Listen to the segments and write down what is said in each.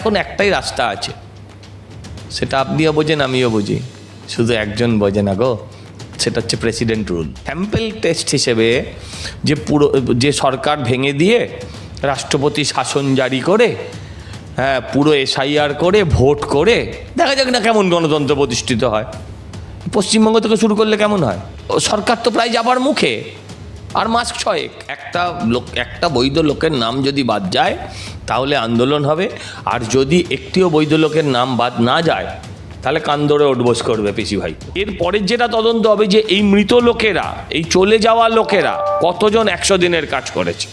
এখন একটাই রাস্তা আছে। সেটা আপনিও বোঝেন, আমিও বুঝি। শুধু একজন বোঝে না গো, সেটা হচ্ছে প্রেসিডেন্ট রুল স্যাম্পল টেস্ট হিসেবে যে পুরো, যে সরকার ভেঙে দিয়ে রাষ্ট্রপতি শাসন জারি করে হ্যাঁ পুরো এসআইআর করে ভোট করে, দেখা যাক না কেমন গণতন্ত্র প্রতিষ্ঠিত হয়। পশ্চিমবঙ্গ থেকে শুরু করলে কেমন হয়? সরকার তো প্রায় যাবার মুখে। আর মাস ছয়েক একটা লোক, একটা বৈধ লোকের নাম যদি বাদ যায়, তাহলে আন্দোলন হবে। আর যদি একটিও বৈধ লোকের নাম বাদ না যায়, তাহলে কান্দরে ওঠবোস করবে পিসি ভাই। এরপরের যেটা তদন্ত হবে যে এই মৃত লোকেরা, এই চলে যাওয়া লোকেরা কতজন একশো দিনের কাজ করেছে?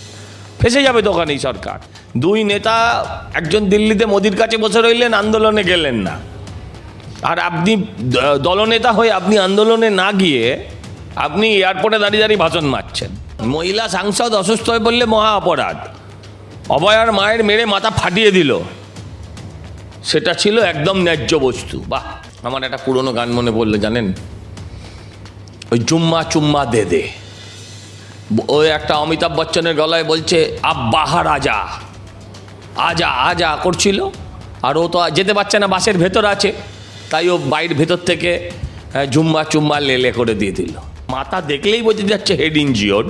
ফেসে যাবে দোকান এই সরকার। দুই নেতা একজন দিল্লিতে মোদির কাছে বসে রইলেন, আন্দোলনে গেলেন না। আর আপনি দলনেতা হয়ে আপনি আন্দোলনে না গিয়ে আপনি এয়ারপোর্টে দাঁড়িয়ে দাঁড়িয়ে ভাষণ মারছেন। মহিলা সাংসদ অসুস্থ হয়ে পড়লে মহা অপরাধ। অভয়ার মায়ের মেরে মাথা ফাটিয়ে দিল। সেটা ছিল একদম ন্যায্য বস্তু। বাহ, আমার একটা পুরনো গান মনে পড়ল, জানেন? ওই জুম্মা চুম্মা দে দে। ওই একটা অমিতাভ বচ্চনের গলায় বলছে আব বাহার আজা আজা, করছিল। আর ও তো যেতে পারছে না, বাসের ভেতর আছে। তাই ও বাইর ভেতর থেকে জুম্মা চুম্মা লেলে করে দিয়ে দিল। মাথা দেখলেই বোঝা যাচ্ছে হেড ইঞ্জিওর্ড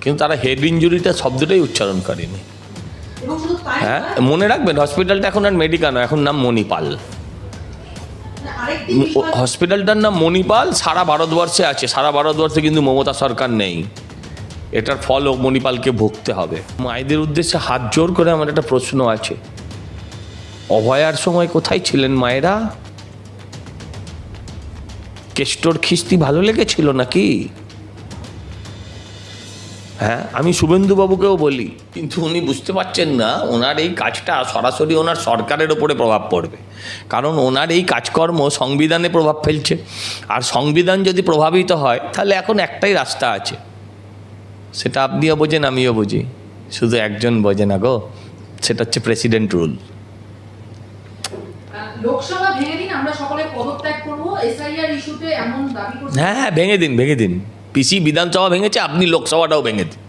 কিন্তু তারা হেড ইঞ্জুরিটা শব্দটাই উচ্চারণ করেনি। হ্যাঁ মনে রাখবেন হসপিটালটা এখন আর মেডিকাল নয় এখন নাম মণিপাল। মানে হসপিটালটার নাম মণিপাল সারা ভারতবর্ষে আছে সারা ভারতবর্ষে কিন্তু মমতা সরকার নেই। এটার ফলও মণিপালকে ভুগতে হবে। মায়েদের উদ্দেশ্যে হাত জোর করে আমার একটা প্রশ্ন আছে। অভয়ার সময় কোথায় ছিলেন মায়েরা? কেষ্টর খিস্তি ভালো লেগেছিল নাকি? হ্যাঁ আমি শুভেন্দুবাবুকেও বলি। কিন্তু উনি বুঝতে পারছেন না, ওনার এই কাজটা সরাসরি ওনার সরকারের ওপরে প্রভাব পড়বে। কারণ ওনার এই কাজকর্ম সংবিধানে প্রভাব ফেলছে। আর সংবিধান যদি প্রভাবিত হয়, তাহলে এখন একটাই রাস্তা আছে। সেটা আপনিও বোঝেন, আমিও বুঝি। শুধু একজন বোঝে না গো, সেটা হচ্ছে প্রেসিডেন্ট রুল। লোকসভা ভেঙে দিন আমরা সকলে হ্যাঁ হ্যাঁ ভেঙে দিন ভেঙে দিন। পিসি বিধানসভা ভেঙেছে, আপনি লোকসভাটাও ভেঙে দিন।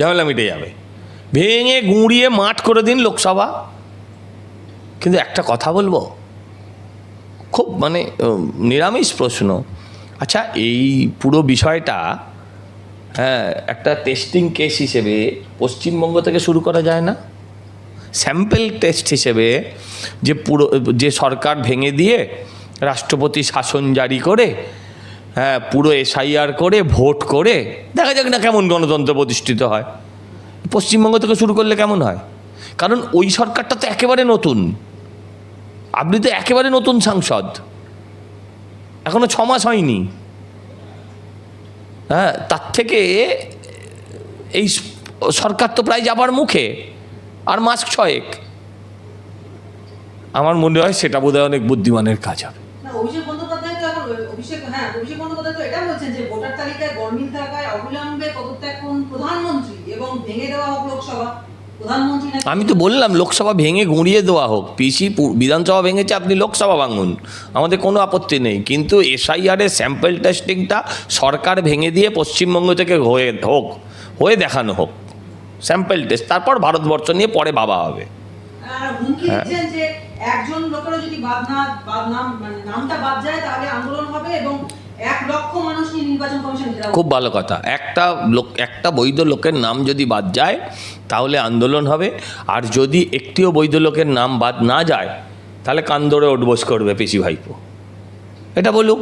ঝামেলা মিটে যাবে। ভেঙে গুঁড়িয়ে মাঠ করে দিন লোকসভা। কিন্তু একটা কথা বলব? খুব মানে নিরামিষ প্রশ্ন। আচ্ছা এই পুরো বিষয়টা হ্যাঁ একটা টেস্টিং কেস হিসেবে পশ্চিমবঙ্গ থেকে শুরু করা যায় না? স্যাম্পল টেস্ট হিসেবে যে পুরো, যে সরকার ভেঙে দিয়ে রাষ্ট্রপতি শাসন জারি করে হ্যাঁ পুরো এসআইআর করে, ভোট করে, দেখা যাক না কেমন গণতন্ত্র প্রতিষ্ঠিত হয়। পশ্চিমবঙ্গ থেকে শুরু করলে কেমন হয়? কারণ ওই সরকারটা তো একেবারে নতুন। আপনি তো একেবারে নতুন সাংসদ। এখনও ছ মাস হয়নি। হ্যাঁ তার থেকে এই সরকার তো প্রায় যাবার মুখে, আর মাস ছয়েক। আমার মনে হয় সেটা বোধহয় অনেক বুদ্ধিমানের কাজ হবে না অভিষেক বন্দ্যোপাধ্যায় তো এখন হ্যাঁ আমি তো বললাম, লোকসভা ভেঙে গুঁড়িয়ে দেওয়া হোক। পিসি বিধানসভা ভেঙেছে, আপনি লোকসভা ভাঙুন। আমাদের কোনো আপত্তি নেই। কিন্তু এসআইআরের স্যাম্পল টেস্টিংটা সরকার ভেঙে দিয়ে পশ্চিমবঙ্গ থেকে হয়ে হোক, হয়ে দেখানো হোক। স্যাম্পল টেস্ট তারপর ভারতবর্ষ নিয়ে পরে ভাবা হবে। হুমকি হ্যাঁ। দিচ্ছেন যে একজন লোকেরও যদি বাদ না বাদ নাম মানে নামটা বাদ যায় তাহলে আন্দোলন হবে এবং খুব ভালো কথা। একটা লোক একটা বৈধ লোকের নাম যদি বাদ যায় তাহলে আন্দোলন হবে। আর যদি একটিও বৈধ লোকের নাম বাদ না যায় তাহলে কান্দরে ধরে ওঠবোস করবে পিসি ভাইপো। এটা বলুক।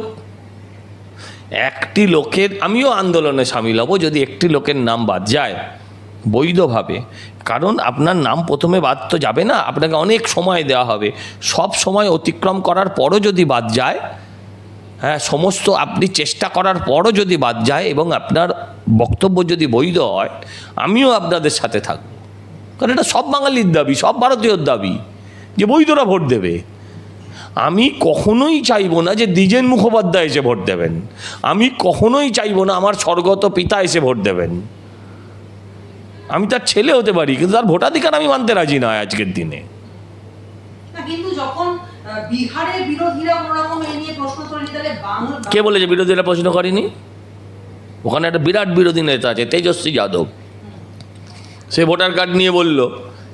একটি লোকের আমিও আন্দোলনে সামিল হব। যদি একটি লোকের নাম বাদ যায় বৈধভাবে। কারণ আপনার নাম প্রথমে বাদ তো যাবে না, আপনাকে অনেক সময় দেওয়া হবে। সব সময় অতিক্রম করার পরও যদি বাদ যায় হ্যাঁ সমস্ত আপনি চেষ্টা করার পরও যদি বাদ যায় এবং আপনার বক্তব্য যদি বৈধ হয়, আমিও আপনাদের সাথে থাকব। কারণ এটা সব বাঙালির দাবি, সব ভারতীয়র দাবি, যে বৈধরা ভোট দেবে। আমি কখনোই চাইব না যে দ্বিজেন মুখোপাধ্যায় এসে ভোট দেবেন। আমি কখনোই চাইব না আমার স্বর্গত পিতা এসে ভোট দেবেন। আমি তার ছেলে হতে পারি কিন্তু তার ভোটাধিকার আমি মানতে রাজি নয় আজকের দিনে। না কে বলেছে বিরোধীরা প্রশ্ন করেনি? ওখানে একটা বিরাট বিরোধী নেতা আছে তেজস্বী যাদব। সে ভোটার কার্ড নিয়ে বলল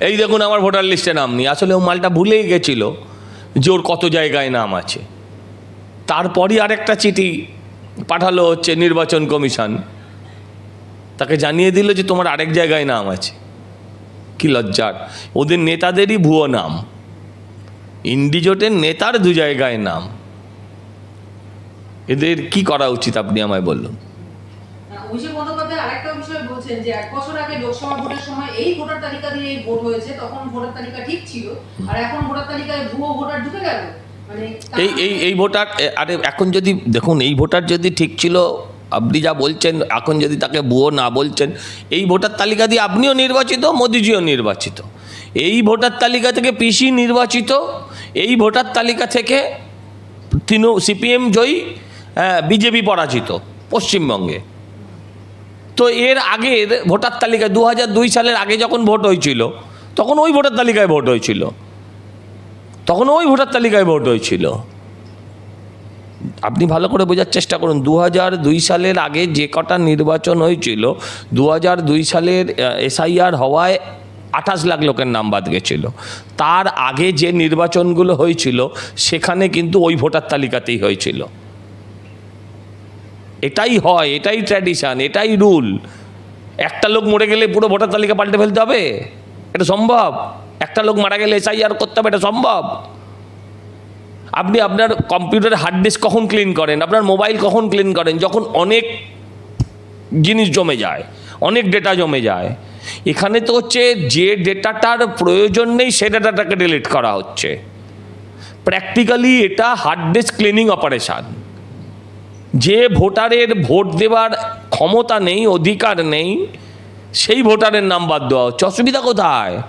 এই দেখুন আমার ভোটার লিস্টে নাম নেই। আসলে ও মালটা ভুলেই গেছিল যে ওর কত জায়গায় নাম আছে। তারপরই আরেকটা চিঠি পাঠালো হচ্ছে নির্বাচন কমিশন। তাকে জানিয়ে দিল যে তোমার আরেক জায়গায় নাম আছে। কি লজ্জার। ওদের নেতাদেরই ভুয়ো নাম। ইন্ডিজোটের নেতার দু জায়গায় নাম। এদের কি করা উচিত আপনি আমায় বলুন? অভিষেক বন্দ্যোপাধ্যায় আরেকটা বিষয় বলছেন যে এক বছর আগে লোকসভা ভোটের সময় এই ভোটার তালিকা দিয়ে এই ভোট হয়েছে তখন ভোটার তালিকা ঠিক ছিল। আর এখন ভোটার তালিকায় ভুয়ো ভোটার ঢুকে গেল। মানে এই এই এই ভোটার আরে এখন যদি দেখুন এই ভোটার যদি ঠিক ছিল আপনি যা বলছেন, এখন যদি তাকে ভুয়ো না বলছেন, এই ভোটার তালিকা দিয়ে আপনিও নির্বাচিত, মোদিজিও নির্বাচিত। এই ভোটার তালিকা থেকে পিসি নির্বাচিত, এই ভোটার তালিকা থেকে তৃণমূল, সিপিএম জয়ী বিজেপি পরাজিত পশ্চিমবঙ্গে। তো এর আগের ভোটার তালিকা দু দুই সালের আগে যখন ভোট হয়েছিল, তখন ওই ভোটার তালিকায় ভোট হয়েছিল। তখন ওই ভোটার তালিকায় ভোট হয়েছিল। আপনি ভালো করে বোঝার চেষ্টা করুন। দু দুই সালের আগে যে কটা নির্বাচন হয়েছিল দু দুই সালের এসআইআর হওয়ায় আঠাশ লাখ লোকের নাম বাদ গেছিল। তার আগে যে নির্বাচনগুলো হয়েছিল, সেখানে কিন্তু ওই ভোটার তালিকাতেই হয়েছিল। এটাই হয়, এটাই ট্র্যাডিশন এটাই রুল একটা লোক মরে গেলে পুরো ভোটার তালিকা পাল্টে ফেলতে হবে? এটা সম্ভব? একটা লোক মারা গেলে এসআইআর করতে হবে, এটা সম্ভব? আপনি আপনার কম্পিউটার হার্ড ডিস্ক কখন ক্লিন করেন? আপনার মোবাইল কখন ক্লিন করেন? যখন অনেক জিনিস জমে যায়, অনেক ডেটা জমে যায়, এখানে তো হচ্ছে যে ডেটাটার প্রয়োজন নেই, সে ডেটাটাকে ডিলিট করা হচ্ছে। প্র্যাকটিক্যালি এটা হার্ড ডিস্ক ক্লিনিং অপারেশান যে ভোটারের ভোট দেওয়ার ক্ষমতা নেই, অধিকার নেই, সেই ভোটারের নাম বাদ দেওয়া হচ্ছে। অসুবিধা কোথায়?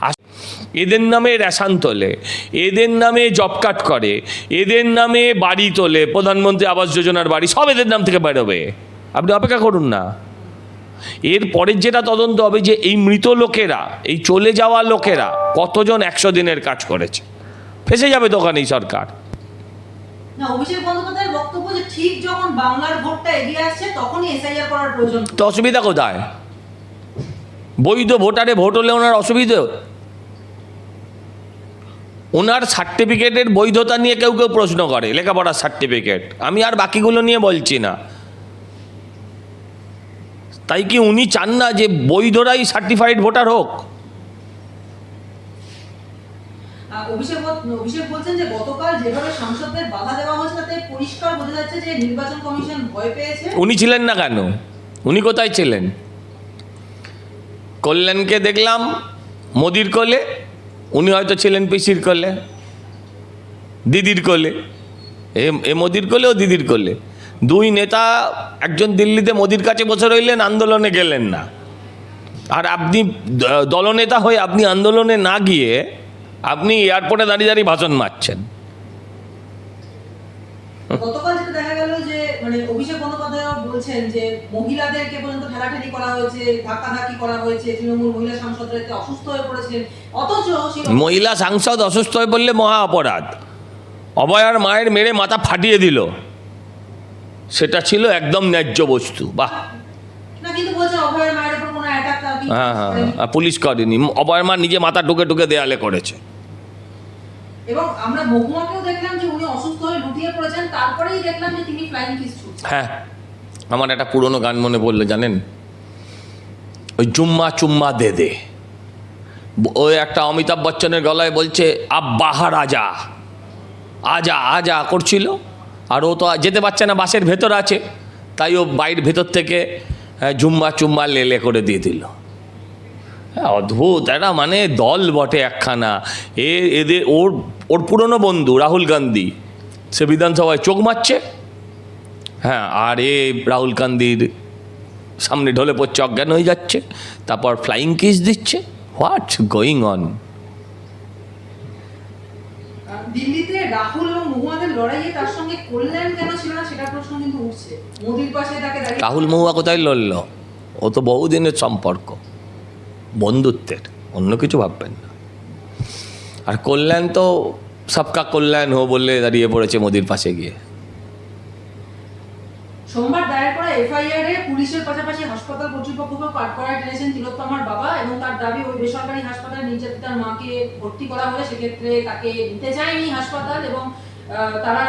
আস- এদের নামে রেশান তোলে এদের নামে জব কার্ড করে এদের নামে বাড়ি তোলে প্রধানমন্ত্রী আবাস যোজনার বাড়ি সব এদের নাম থেকে বেরোবে। আপনি অপেক্ষা করুন না। এর পরের যেটা তদন্ত হবে যে এই মৃত লোকেরা এই চলে যাওয়া লোকেরা কতজন একশো দিনের কাজ করেছে? ফেসে যাবে দোকান এই সরকার। তো অসুবিধা কোথায়? বৈধ ভোটারে ভোট হলে ওনার অসুবিধে ওনার সার্টিফিকেটের বৈধতা নিয়ে কেউ কেউ প্রশ্ন করে লেখাপড়ার সার্টিফিকেট আমি আর বাকিগুলো নিয়ে বলছি না। তাই কি উনি চান না যে বৈধরাই সার্টিফাইড ভোটার হোক? অভিষেক অভিষেক বলছেন যে গতকাল যেভাবে সাংসদদের বাধা দেওয়া হয়েছে তাতে পরিষ্কার বোঝা যাচ্ছে যে নির্বাচন কমিশন ভয় পেয়েছে। উনি ছিলেন না কেন? উনি কোথায় ছিলেন? কল্যাণকে দেখলাম মোদির কোলে উনি হয়তো ছিলেন পিসির কোলে, দিদির কোলে। এ মোদির কোলে ও দিদির কোলে। দুই নেতা একজন দিল্লিতে মোদির কাছে বসে রইলেন, আন্দোলনে গেলেন না। আর আপনি দলনেতা হয়ে আপনি আন্দোলনে না গিয়ে আপনি এয়ারপোর্টে দাঁড়িয়ে দাঁড়িয়ে ভাষণ মারছেন গতকাল যেটা দেখা গেল যে মানে অভিষেক বন্দ্যোপাধ্যায় বলছেন যে মহিলাদেরকে পর্যন্ত ঠেলাঠেলি করা হয়েছে ধাক্কাধাক্কি করা হয়েছে তৃণমূল মহিলা সাংসদরা অসুস্থ হয়ে পড়েছিলেন অথচ মহিলা সাংসদ অসুস্থ হয়ে পড়লে মহা অপরাধ। অভয়ার মায়ের মেরে মাথা ফাটিয়ে দিল। সেটা ছিল একদম ন্যায্য বস্তু বাহ। হ্যাঁ হ্যাঁ হ্যাঁ, পুলিশ করেনি। অভয়ের মা নিজে মাথা টুকে টুকে দেয়ালে করেছে। এবং আমরা মহুয়াকেও দেখলাম যে উনি অসুস্থ হয়ে লুটিয়ে পড়েছেন, তারপরেই দেখলাম যে তিনি ফ্লাইং কিস হ্যাঁ আমার একটা পুরনো গান মনে পড়ল, জানেন? ওই জুম্মা চুম্মা দে দে। ওই একটা অমিতাভ বচ্চনের গলায় বলছে আব বাহার আজা আজা করছিল। আর ও তো যেতে পারছে না, বাসের ভেতর আছে। তাই ও বাইর ভেতর থেকে জুম্মা চুম্মা লেলে করে দিয়ে দিল। অদ্ভুত। একটা মানে দল বটে একখানা। এ এদের ওর ওর পুরনো বন্ধু রাহুল গান্ধী সে বিধানসভায় চোখ মারছে। হ্যাঁ আর এ রাহুল গান্ধীর সামনে ঢলে পড়ছে অজ্ঞান হয়ে যাচ্ছে। তারপর ফ্লাইং কিস দিচ্ছে। হোয়াট গোয়িং অন দিল্লিতে রাহুল এবং মহুয়াদের লড়াইয়ে তার সঙ্গে কল্যাণ কেন ছিল না সেটা প্রশ্ন কিন্তু উঠছে। মোদির পাশে তাকে রাহুল মহুয়া কোথায় লড়ল? ও তো বহুদিনের সম্পর্ক। বন্ধুত্বের অন্য কিছু ভাববেন না। আর কল্যাণ তো সবকা কল্যাণ হো বললে দাঁড়িয়ে পড়েছে মোদির পাশে গিয়ে। সোমবার দায়ের করা এফআইআর এ পুলিশের পাশাপাশি হাসপাতাল কর্তৃপক্ষকে পাঠ করায় টেনেছেন তিলোত্তমার বাবা এবং তার দাবি ওই বেসরকারি হাসপাতালে নির্যাতিতার মাকে ভর্তি করা হলে সেক্ষেত্রে তাকে নিতে চায়নি হাসপাতাল এবং তারা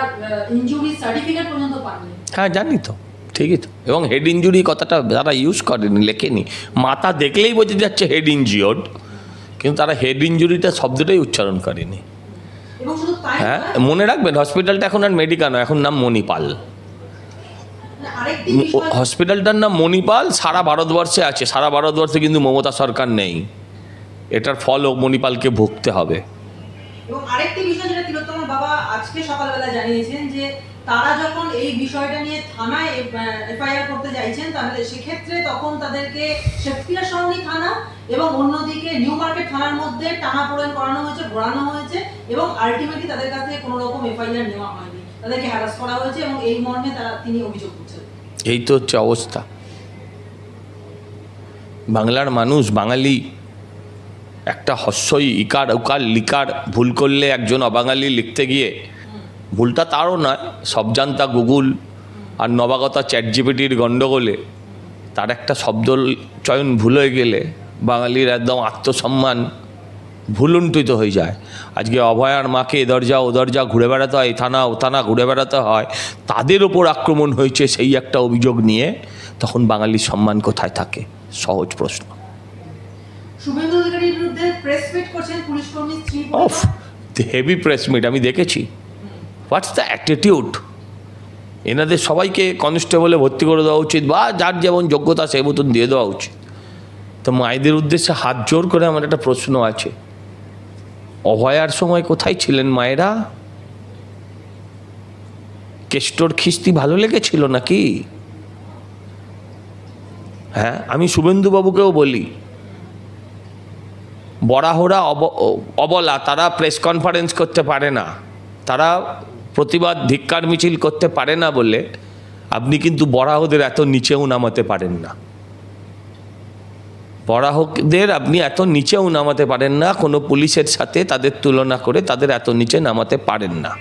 ইনজুরি সার্টিফিকেট পর্যন্ত পাননি। হ্যাঁ জানি তো। ঠিকই তো এবং হেড ইঞ্জুরি কথাটা তারা ইউজ করেনি লেখেনি। মাথা দেখলেই বোঝা যাচ্ছে হেড ইঞ্জিওর্ড কিন্তু তারা হেড ইঞ্জুরিটা শব্দটাই উচ্চারণ করেনি। হ্যাঁ মনে রাখবেন হসপিটালটা এখন আর মেডিকা নয় এখন নাম মণিপাল। হসপিটালটার নাম মণিপাল সারা ভারতবর্ষে আছে। সারা ভারতবর্ষে কিন্তু মমতা সরকার নেই। এটার ফলও মণিপালকে ভুগতে হবে। এবং আরেকটি বিষয় যেটা তিলোত্তমার বাবা আজকে সকালবেলা জানিয়েছেন যে তারা যখন এই বিষয়টা নিয়ে থানায় এফআইআর করতে চাইছেন তাহলে সেক্ষেত্রে তখন তাদেরকে শেখপিয়া সরণি থানা এবং অন্যদিকে নিউ মার্কেট থানার মধ্যে টানা টানাপোড়েন করানো হয়েছে, ঘোরানো হয়েছে এবং আলটিমেটলি তাদের কাছ থেকে কোনো রকম এফআইআর নেওয়া হয়নি। তাদেরকে হ্যারাস করা হয়েছে এবং এই মর্মে তারা, তিনি অভিযোগ করছেন। এই তো হচ্ছে অবস্থা। বাংলার মানুষ, বাঙালি একটা হস্যই, ইকার, উকার, লিকার, ভুল করলে একজন অবাঙালি লিখতে গিয়ে ভুলটা তারও নয় সবজান্তা গুগল আর নবাগতা চ্যাট জিপিটির গণ্ডগোলে তার একটা শব্দ চয়ন ভুল হয়ে গেলে বাঙালির একদম আত্মসম্মান ভুলুন্ঠিত হয়ে যায়। আজকে অভয়ার মাকে এ দরজা ও দরজা ঘুরে বেড়াতে হয় থানা ও থানা ঘুরে বেড়াতে হয় তাদের ওপর আক্রমণ হয়েছে সেই একটা অভিযোগ নিয়ে তখন বাঙালির সম্মান কোথায় থাকে? সহজ প্রশ্ন। হেভি প্রেস মিট আমি দেখেছি। হোয়াটস দ্য অ্যাটিটিউড এনাদের সবাইকে কনস্টেবলে ভর্তি করে দেওয়া উচিত বা যার যেমন যোগ্যতা সেই মতন দিয়ে দেওয়া উচিত। তো মায়েদের উদ্দেশ্যে হাত জোর করে আমার একটা প্রশ্ন আছে। অভয়ার সময় কোথায় ছিলেন মায়েরা? কেষ্টর খিস্তি ভালো লেগেছিল নাকি? হ্যাঁ আমি শুভেন্দুবাবুকেও বলি। বরাহরা অব, অবলা, তারা প্রেস কনফারেন্স করতে পারে না। তারা প্রতিবাদ ধিক্কার মিছিল করতে পারে না বলে আপনি কিন্তু বরাহদের এত নিচেও নামাতে পারেন না। বরাহদের আপনি এত নিচেও নামাতে পারেন না, কোনো পুলিশের সাথে তাদের তুলনা করে তাদের এত নিচে নামাতে পারেন না।